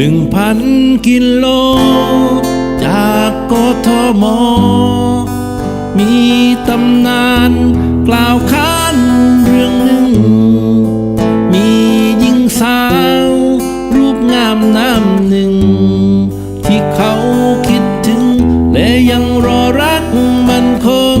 หนึ่งพันกิโล จากกทม มีตำนานกล่าวขานเรื่องหนึ่ง มีหญิงสาว รูปงามน้ำหนึ่ง ที่เขาคิดถึง และยังรอรักมันคง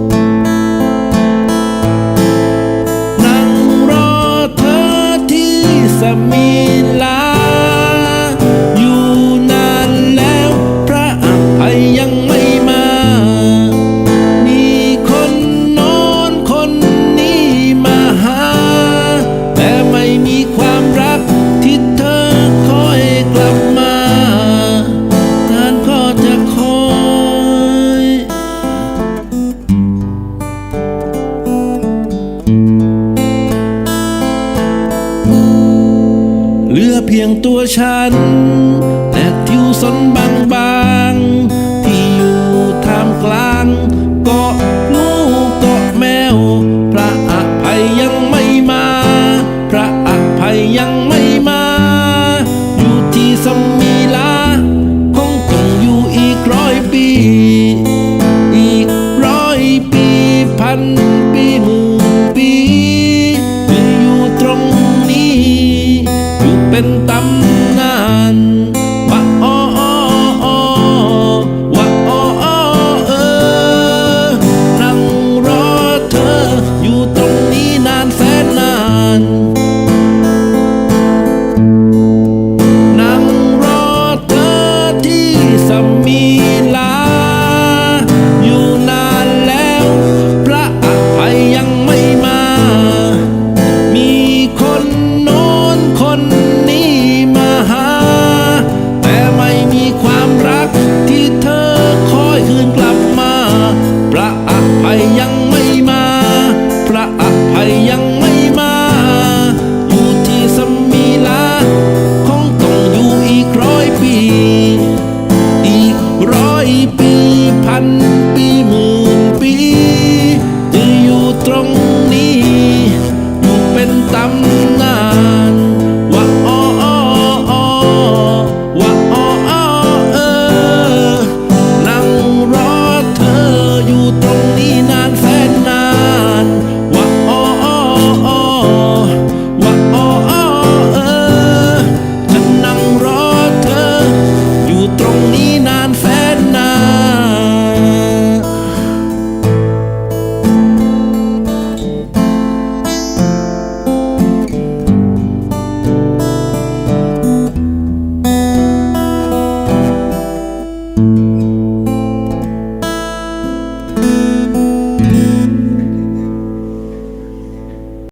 เพียงตัวฉันและทิวสนบางบา Cinta